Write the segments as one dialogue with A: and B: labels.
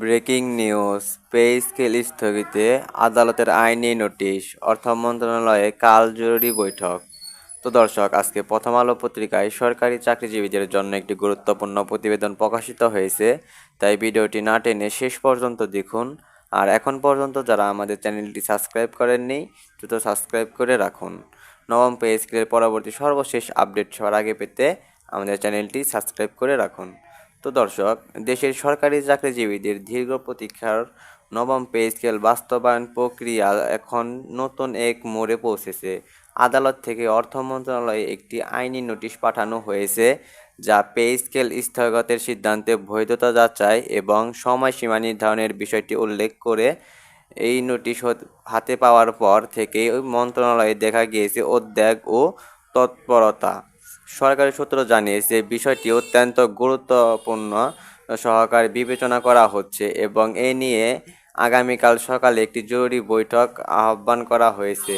A: Breaking news pay scale স্থগিতে, আদালতের আইনি নোটিশ, অর্থ মন্ত্রণালয়ে কাল জরুরি বৈঠক। তো দর্শক, আজকে প্রথম আলো পত্রিকায় সরকারি চাকরিজীবীদের জন্য একটি গুরুত্বপূর্ণ প্রতিবেদন প্রকাশিত হয়েছে। তাই ভিডিওটি না টেনে শেষ পর্যন্ত দেখুন। আর এখন পর্যন্ত যারা আমাদের চ্যানেলটি সাবস্ক্রাইব করেননি, দ্রুত সাবস্ক্রাইব করে রাখুন। নবম পে স্কেলের পরবর্তী সর্বশেষ আপডেট সবার আগে পেতে আমাদের চ্যানেলটি সাবস্ক্রাইব করে রাখুন। তো দর্শক, দেশের সরকারি চাকরিজীবীদের দীর্ঘ প্রতীক্ষার নবম পে স্কেল বাস্তবায়ন প্রক্রিয়া এখন নতুন এক মোড়ে পৌঁছেছে। আদালত থেকে অর্থ মন্ত্রণালয়ে একটি আইনি নোটিশ পাঠানো হয়েছে, যা পে স্কেল স্থগতের সিদ্ধান্তে বৈধতা যাচাই এবং সময়সীমা নির্ধারণের বিষয়টি উল্লেখ করে এই নোটিশ হাতে পাওয়ার পর থেকেই মন্ত্রণালয়ে দেখা গিয়েছে উদ্বেগ ও তৎপরতা। সরকারি সূত্র জানিয়েছে বিষয়টি অত্যন্ত গুরুত্বপূর্ণ সহকারে বিবেচনা করা হচ্ছে এবং এ নিয়ে আগামীকাল সকালে একটি জরুরি বৈঠক আহ্বান করা হয়েছে।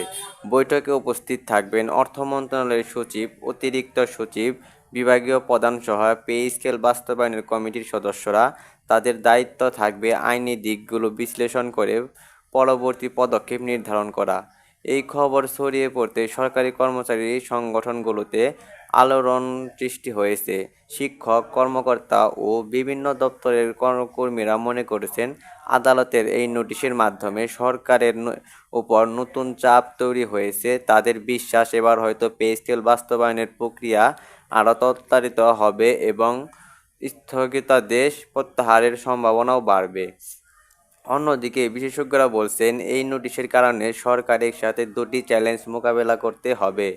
A: বৈঠকে উপস্থিত থাকবেন অর্থ মন্ত্রণালয়ের সচিব, অতিরিক্ত সচিব, বিভাগীয় প্রধান সহ পে স্কেল বাস্তবায়নের কমিটির সদস্যরা। তাদের দায়িত্ব থাকবে আইনি দিকগুলো বিশ্লেষণ করে পরবর্তী পদক্ষেপ নির্ধারণ করা। এই খবর ছড়িয়ে পড়তে সরকারি কর্মচারী সংগঠনগুলোতে আলোড়ন সৃষ্টি হয়েছে। শিক্ষক, কর্মকর্তা ও বিভিন্ন দপ্তরের কর্মকর্মীরা মনে করেছেন, আদালতের এই নোটিশের মাধ্যমে সরকারের উপর নতুন চাপ তৈরি হয়েছে। তাদের বিশ্বাস, এবার হয়তো পে স্কেল বাস্তবায়নের প্রক্রিয়া আরও তত্তারিত হবে এবং স্থগিতাদেশ প্রত্যাহারের সম্ভাবনাও বাড়বে। অন্যদিকে বিশেষজ্ঞরা বলছেন, এই নোটিশের কারণে সরকার একসাথে দুটি চ্যালেঞ্জ মোকাবেলা করতে হবে।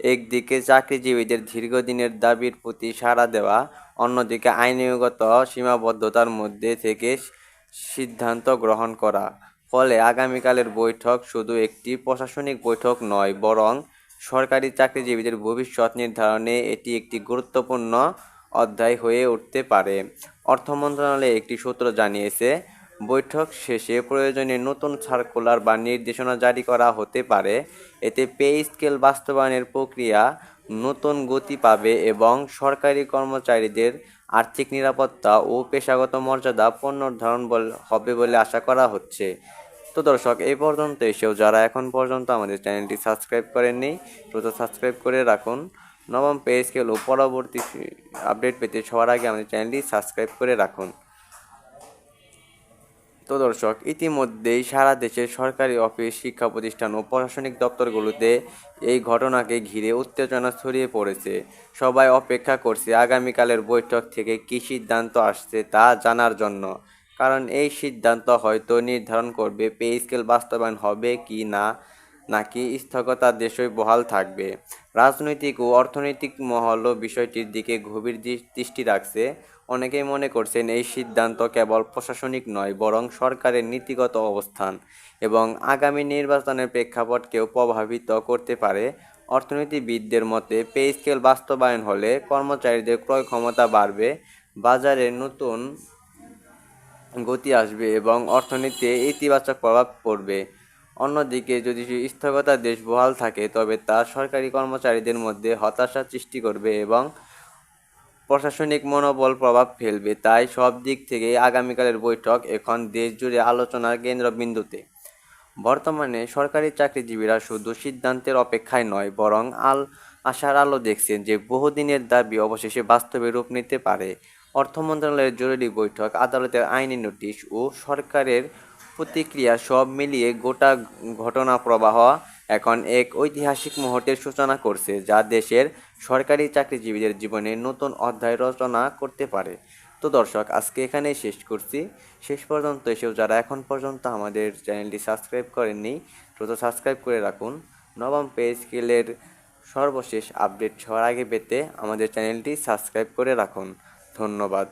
A: একদিকে চাকরিজীবীদের দীর্ঘদিনের দাবির প্রতি সাড়া দেওয়া, অন্যদিকে আইনগত সীমাবদ্ধতার মধ্যে থেকে সিদ্ধান্ত গ্রহণ করা। ফলে আগামীকালের বৈঠক শুধু একটি প্রশাসনিক বৈঠক নয়, বরং সরকারি চাকরিজীবীদের ভবিষ্যৎ নির্ধারণে এটি একটি গুরুত্বপূর্ণ অধ্যায় হয়ে উঠতে পারে। অর্থ মন্ত্রণালয়ে একটি সূত্র জানিয়েছে বৈঠক শেষে প্রয়োজনে নতুন সার্কুলার বা নির্দেশনা জারি করা হতে পারে। এতে পে স্কেল বাস্তবায়নের প্রক্রিয়া নতুন গতি পাবে এবং সরকারি কর্মচারীদের আর্থিক নিরাপত্তা ও পেশাগত মর্যাদা পুনর্ধারণ হবে বলে আশা করা হচ্ছে। তো দর্শক, এই পর্যন্ত এসেও যারা এখন পর্যন্ত আমাদের চ্যানেলটি সাবস্ক্রাইব করেননি, দ্রুত সাবস্ক্রাইব করে রাখুন। নবম পে স্কেল ও পরবর্তী আপডেট পেতে সবার আগে আমাদের চ্যানেলটি সাবস্ক্রাইব করে রাখুন। তো দর্শক ইতিমধ্যেই সারা দেশে সরকারি অফিস, শিক্ষা প্রতিষ্ঠান ও প্রশাসনিক দপ্তরগুলোতে এই ঘটনাকে ঘিরে উত্তেজনা ছড়িয়ে পড়েছে। সবাই অপেক্ষা করছে আগামীকালের বৈঠক থেকে কী সিদ্ধান্ত আসছে তা জানার জন্য। কারণ এই সিদ্ধান্ত হয়তো নির্ধারণ করবে পে স্কেল বাস্তবায়ন হবে কি না। নাকি স্থগতার দেশই বহাল থাকবে? রাজনৈতিক ও অর্থনৈতিক মহলও বিষয়টির দিকে গভীর দৃষ্টি রাখছে। অনেকেই মনে করছেন এই সিদ্ধান্ত কেবল প্রশাসনিক নয়, বরং সরকারের নীতিগত অবস্থান এবং আগামী নির্বাচনের প্রেক্ষাপটকেও প্রভাবিত করতে পারে। অর্থনীতিবিদদের মতে, পে স্কেল বাস্তবায়ন হলে কর্মচারীদের ক্রয় ক্ষমতা বাড়বে, বাজারে নতুন গতি আসবে এবং অর্থনীতিতে ইতিবাচক প্রভাব পড়বে। অন্যদিকে যদি স্থগতাদেশ বহাল থাকে, তবে তা সরকারি কর্মচারীদের মধ্যে হতাশা সৃষ্টি করবে এবং প্রশাসনিক মনোবল প্রভাব ফেলবে। তাই সব দিক থেকেই আগামীকালের বৈঠক এখন দেশ জুড়ে আলোচনার কেন্দ্রবিন্দুতে। বর্তমানে সরকারি চাকরিজীবীরা শুধু সিদ্ধান্তের অপেক্ষায় নয়, বরং আল আশার আলো দেখছেন যে বহুদিনের দাবি অবশেষে বাস্তবে রূপ নিতে পারে। অর্থ মন্ত্রণালয়ের জরুরি বৈঠক, আদালতের আইনি নোটিশ ও সরকারের প্রতিক্রিয়া সব মিলিয়ে গোটা ঘটনা প্রবাহ এখন এক ঐতিহাসিক মুহূর্তের সূচনা করছে, যা দেশের সরকারি চাকরিজীবীদের জীবনে নতুন অধ্যায় রচনা করতে পারে। তো দর্শক, আজকে এখানেই শেষ করছি। শেষ পর্যন্ত এসেও যারা এখন পর্যন্ত আমাদের চ্যানেলটি সাবস্ক্রাইব করেননি, দ্রুত সাবস্ক্রাইব করে রাখুন। নবম পে স্কেলের সর্বশেষ আপডেট সবার আগে পেতে আমাদের চ্যানেলটি সাবস্ক্রাইব করে রাখুন। ধন্যবাদ।